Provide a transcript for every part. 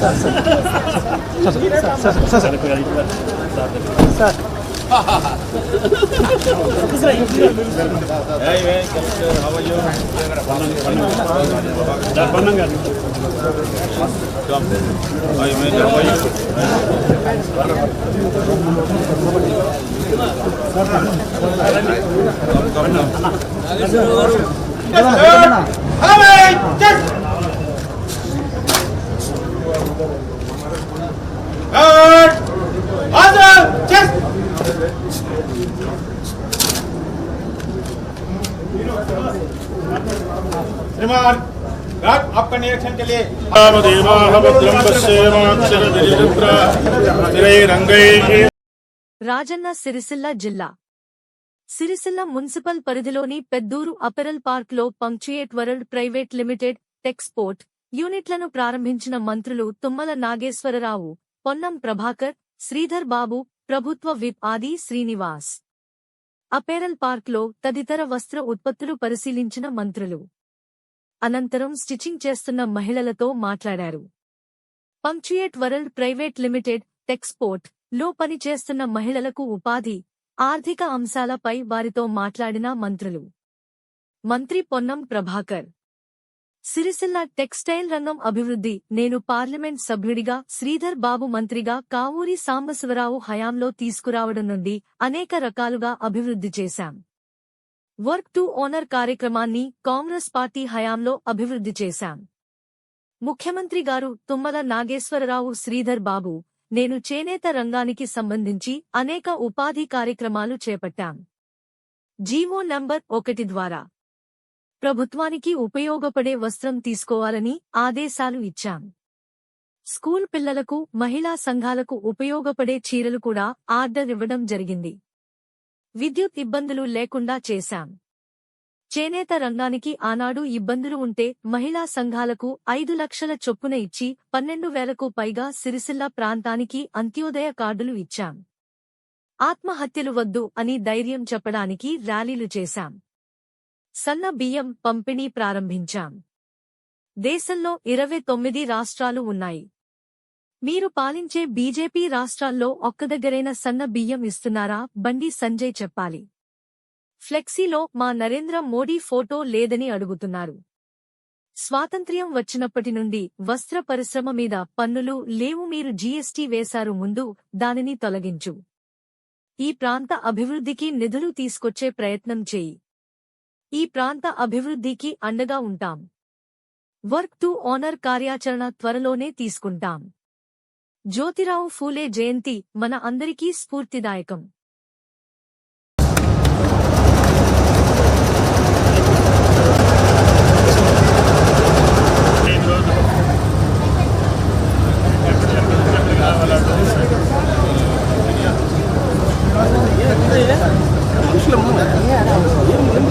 Yes, sir. Yes, sir. आपका निरीक्षण के लिए రాజన్న సిరిసిల్ల జిల్లా సిరిసిల్ల మున్సిపల్ పరిధిలోని పెద్దూరు అపెరల్ పార్క్ లో punctuate world private limited Texport యూనిట్లను ప్రారంభించిన మంత్రులు తుమ్మల నాగేశ్వరరావు పొన్నం ప్రభాకర్ శ్రీధర్ బాబు ప్రభుత్వ విప్ ఆది శ్రీనివాస్. అపేరల్ పార్క్లో తదితర వస్త్ర ఉత్పత్తులు పరిశీలించిన మంత్రులు. అనంతరం స్టిచింగ్ చేస్తున్న మహిళలతో మాట్లాడారు. పంక్చుయేట్ వరల్డ్ ప్రైవేట్ లిమిటెడ్ టెక్స్పోర్ట్లో పనిచేస్తున్న మహిళలకు ఉపాధి ఆర్థిక అంశాలపై వారితో మాట్లాడిన మంత్రులు. మంత్రి పొన్నం ప్రభాకర్. సిరిసిల్ల టెక్స్టైల్ రంగం అభివృద్ధి. నేను పార్లమెంట్ సభ్యుడిగా శ్రీధర్ బాబు మంత్రిగా కావూరి సాంబశివరావు హయాంలో తీసుకురావడం నుండి అనేక రకాలుగా అభివృద్ధి చేశాం. వర్క్ టు ఓనర్ కార్యక్రమాన్ని కాంగ్రెస్ పార్టీ హయాంలో అభివృద్ధి చేశాం. ముఖ్యమంత్రి గారు తుమ్మల నాగేశ్వరరావు శ్రీధర్ బాబు నేను చేనేత రంగానికి సంబంధించి అనేక ఉపాధి కార్యక్రమాలు చేపట్టాం. జీవో నంబర్ ఒకటి ద్వారా. ప్రభుత్వానికి ఉపయోగపడే వస్త్రం తీసుకోవాలని ఆదేశాలు ఇచ్చాం. స్కూల్ పిల్లలకు మహిళా సంఘాలకు ఉపయోగపడే చీరలు కూడా ఆర్డర్ ఇవ్వడం జరిగింది. విద్యుత్ ఇబ్బందులు లేకుండా చేశాం. చేనేత రంగానికి ఆనాడు ఇబ్బందులు ఉంటే మహిళా సంఘాలకు ఐదు లక్షల చొప్పున ఇచ్చి పన్నెండు వేలకు పైగా సిరిసిల్ల ప్రాంతానికి అంత్యోదయ కార్డులు ఇచ్చాం. ఆత్మహత్యలు వద్దు అని ధైర్యం చెప్పడానికి ర్యాలీలు చేశాం. సన్న బియ్యం పంపిణీ ప్రారంభించాం. దేశంలో ఇరవై తొమ్మిది రాష్ట్రాలు ఉన్నాయి. మీరు పాలించే బీజేపీ రాష్ట్రాల్లో ఒక్క దగ్గరైన సన్న బియ్యం ఇస్తున్నారా? బండి సంజయ్ చెప్పాలి. ఫ్లెక్సీలో మా నరేంద్ర మోడీ ఫోటో లేదని అడుగుతున్నారు. స్వాతంత్ర్యం వచ్చినప్పటి నుండి వస్త్ర పరిశ్రమ మీద పన్నులు లేవు. మీరు జీఎస్టీ వేశారు ముందు దానిని తొలగించు. ఈ ప్రాంత అభివృద్ధికి నిధులు తీసుకొచ్చే ప్రయత్నం చేయి. ఈ ప్రాంత అభివృద్ధికి అండగా ఉంటాం. వర్క్ టు ఓనర్ కార్యాచరణ త్వరలోనే తీసుకుంటాం. జ్యోతిరావు ఫూలే జయంతి మన అందరికీ స్ఫూర్తిదాయకం.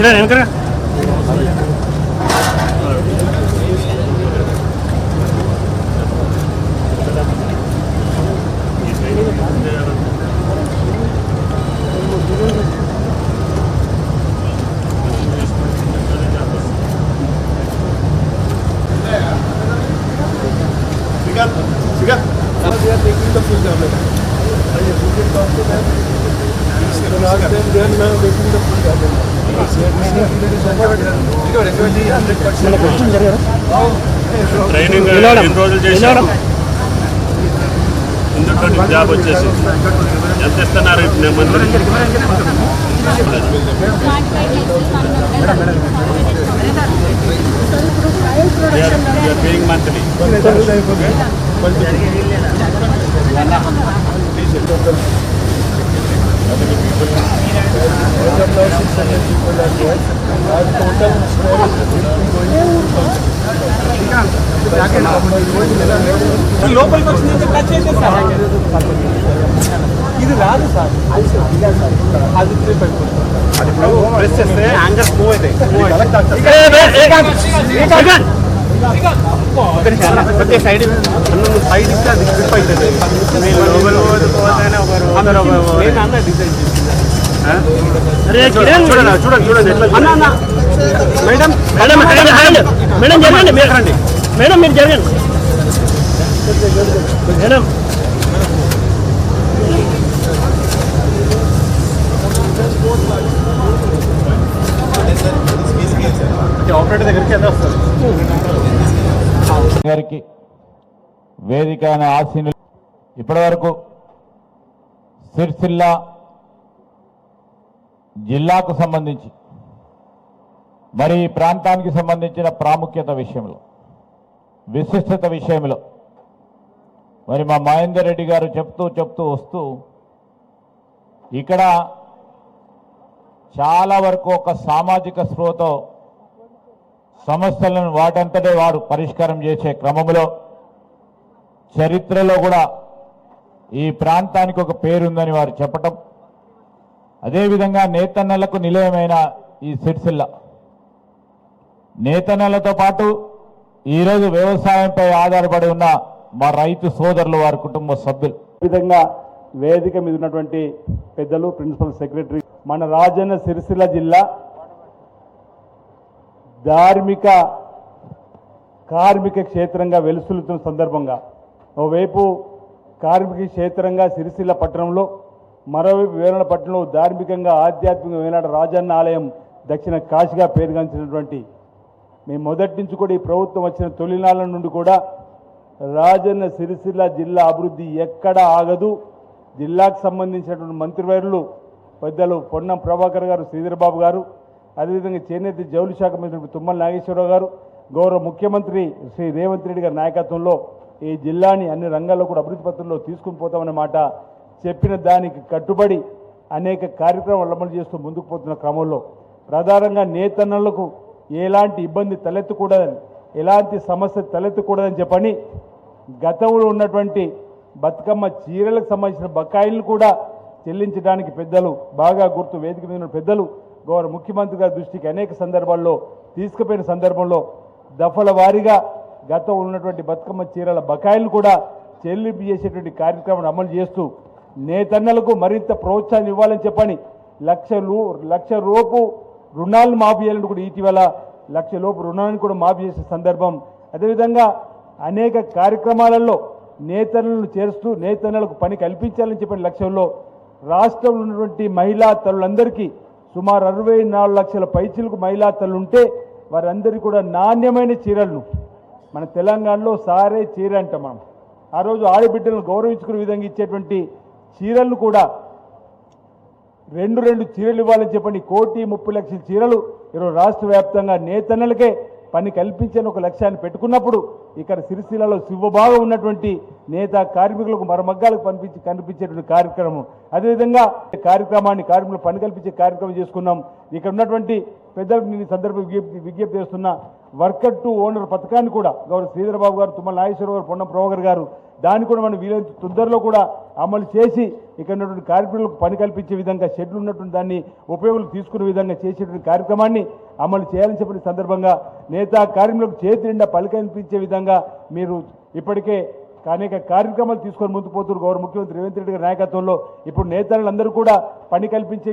ಇಲ್ಲ ನೆನಕರ Sigat! Sigat! Sigat! Sigat! Sigat! Sigat! Sigat! Sigat! Sigat! Sigat! Sigat! Training ఎన్ని రోజులు చేశారు? ఇందులో జాబ్ వచ్చేసి? ఎంత ఇస్తున్నారు ఇప్పుడు మంత్రి పేయింగ్ మంత్లీ లోపలికి వచ్చిందంటే టచ్ అయితే సార్. ఇది రాదు సార్. అది అది ప్రెస్ చేస్తే యాంగర్స్ మూవ్ అవుతాయి సైడ్ సైడ్ ఇస్తే అది అవుతుంది. నేను అన్న డిజైన్ చూడండి చూడండి చూడండి ఎట్లా మేడం మేడం మేడం జరగండి రండి మేడం మీరు జరగండి. మేడం. ఆపరేటర్ దగ్గరికి గారికి వేదిక అనే ఆశీనులు ఇప్పటివరకు సిరిసిల్ల జిల్లాకు సంబంధించి మరి ఈ ప్రాంతానికి సంబంధించిన ప్రాముఖ్యత విషయంలో విశిష్టత విషయంలో మరి మా మహేందర్ రెడ్డి గారు చెప్తూ చెప్తూ వస్తూ ఇక్కడ చాలా వరకు ఒక సామాజిక స్పృహతో సమస్యలను వాటంతటే వారు పరిష్కారం చేసే క్రమంలో చరిత్రలో కూడా ఈ ప్రాంతానికి ఒక పేరుందని వారు చెప్పటం అదేవిధంగా నేతన్నలకు నిలయమైన ఈ సిరిసిల్ల. నేతన్నలతో పాటు ఈరోజు వ్యవసాయంపై ఆధారపడి ఉన్న మా రైతు సోదరులు వారి కుటుంబ సభ్యులు. విధంగా వేదిక మీద ఉన్నటువంటి పెద్దలు ప్రిన్సిపల్ సెక్రటరీ మన రాజన్న సిరిసిల్ల జిల్లా ధార్మిక కార్మిక క్షేత్రంగా వెలుసులుతున్న సందర్భంగా. ఓవైపు కార్మిక క్షేత్రంగా సిరిసిల్ల పట్టణంలో మరోవైపు వేలనపట్నంలో ధార్మికంగా ఆధ్యాత్మిక వేనాడ రాజన్న ఆలయం దక్షిణ కాశీగా పేరుగాంచినటువంటి మేము మొదటి నుంచి కూడా ఈ ప్రభుత్వం వచ్చిన తొలినాళ్ళ నుండి కూడా రాజన్న సిరిసిల్ల జిల్లా అభివృద్ధి ఎక్కడ ఆగదు. జిల్లాకు సంబంధించినటువంటి మంత్రివర్యులు పెద్దలు పొన్నం ప్రభాకర్ గారు శ్రీధర్బాబు గారు అదేవిధంగా చేనేత జౌలి శాఖ మంత్రి తుమ్మల నాగేశ్వరరావు గారు గౌరవ ముఖ్యమంత్రి శ్రీ రేవంత్ రెడ్డి గారి నాయకత్వంలో ఈ జిల్లాని అన్ని రంగాల్లో కూడా అభివృద్ధి పత్రంలో తీసుకుని పోతామనే మాట చెప్పిన దానికి కట్టుబడి అనేక కార్యక్రమాలు అమలు చేస్తూ ముందుకు పోతున్న క్రమంలో ప్రధానంగా నేతన్నలకు ఎలాంటి ఇబ్బంది తలెత్తకూడదని ఎలాంటి సమస్య తలెత్తకూడదని చెప్పని గతంలో ఉన్నటువంటి బతుకమ్మ చీరలకు సంబంధించిన బకాయిలను కూడా చెల్లించడానికి పెద్దలు బాగా గుర్తు వేదిక మీద ఉన్న పెద్దలు గౌరవ ముఖ్యమంత్రి గారి దృష్టికి అనేక సందర్భాల్లో తీసుకుపోయిన సందర్భంలో దఫల వారీగా గతంలో ఉన్నటువంటి బతుకమ్మ చీరల బకాయిలను కూడా చెల్లింపు చేసేటువంటి కార్యక్రమాన్ని అమలు చేస్తూ నేతన్నలకు మరింత ప్రోత్సాహం ఇవ్వాలని చెప్పని లక్షలు లక్ష రూపు రుణాలను మాఫీ చేయాలని కూడా ఇటీవల లక్ష లోపు రుణాలను కూడా మాఫీ చేసే సందర్భం. అదేవిధంగా అనేక కార్యక్రమాలలో నేతలను చేరుస్తూ నేతన్నలకు పని కల్పించాలని చెప్పిన లక్ష్యంలో రాష్ట్రంలో ఉన్నటువంటి మహిళా తల్లులందరికీ సుమారు అరవై నాలుగు లక్షల పైచీలకు మహిళా తల్లుంటే వారందరికీ కూడా నాణ్యమైన చీరలను మన తెలంగాణలో సారే చీర అంటాం మనం. ఆ రోజు ఆడబిడ్డలను గౌరవించుకునే విధంగా ఇచ్చేటువంటి చీరలను కూడా. రెండు రెండు చీరలు ఇవ్వాలని చెప్పండి. కోటి ముప్పై లక్షల చీరలు ఈరోజు రాష్ట్ర వ్యాప్తంగా నేతన్నలకే పని కల్పించని ఒక లక్ష్యాన్ని పెట్టుకున్నప్పుడు ఇక్కడ సిరిసిల్లలో శివభాగం ఉన్నటువంటి నేత కార్మికులకు మరమగ్గాలకు పనిపించి కనిపించేటువంటి కార్యక్రమం. అదేవిధంగా కార్యక్రమాన్ని కార్మికులు పని కల్పించే కార్యక్రమం చేసుకున్నాం. ఇక్కడ ఉన్నటువంటి పెద్దలకు నేను సందర్భ విజ్ఞప్తి విజ్ఞప్తి చేస్తున్న వర్కర్ టు ఓనర్ పథకాన్ని కూడా గౌరవ శ్రీధరబాబు గారు తుమ్మల నాగేశ్వర గారు పొన్నం ప్రభాకర్ గారు దాన్ని కూడా మనం వీలైన తొందరలో కూడా అమలు చేసి ఇక్కడ ఉన్నటువంటి కార్మికులకు పని కల్పించే విధంగా షెడ్లు ఉన్నటువంటి దాన్ని ఉపయోగం తీసుకునే విధంగా చేసేటువంటి కార్యక్రమాన్ని అమలు చేయాలని చెప్పిన సందర్భంగా నేత కార్మికులకు చేతి నిండా పని కల్పించే విధంగా మీరు ఇప్పటికే అనేక కార్యక్రమాలు తీసుకొని ముందుకు పోతున్నారు. గౌరవ ముఖ్యమంత్రి రేవంత్ రెడ్డి గారి నాయకత్వంలో ఇప్పుడు నేతలందరూ కూడా పని కల్పించే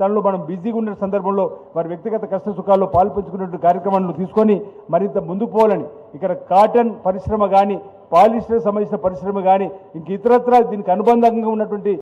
తనలో మనం బిజీగా ఉన్న సందర్భంలో వారి వ్యక్తిగత కష్ట సుఖాల్లో పాల్పంచుకున్నటువంటి కార్యక్రమాలను తీసుకొని మరింత ముందుకు పోవాలని. ఇక్కడ కాటన్ పరిశ్రమ కానీ పాలిస్టర్ సంబంధించిన పరిశ్రమ కానీ ఇంక ఇతరత్ర దీనికి అనుబంధంగా ఉన్నటువంటి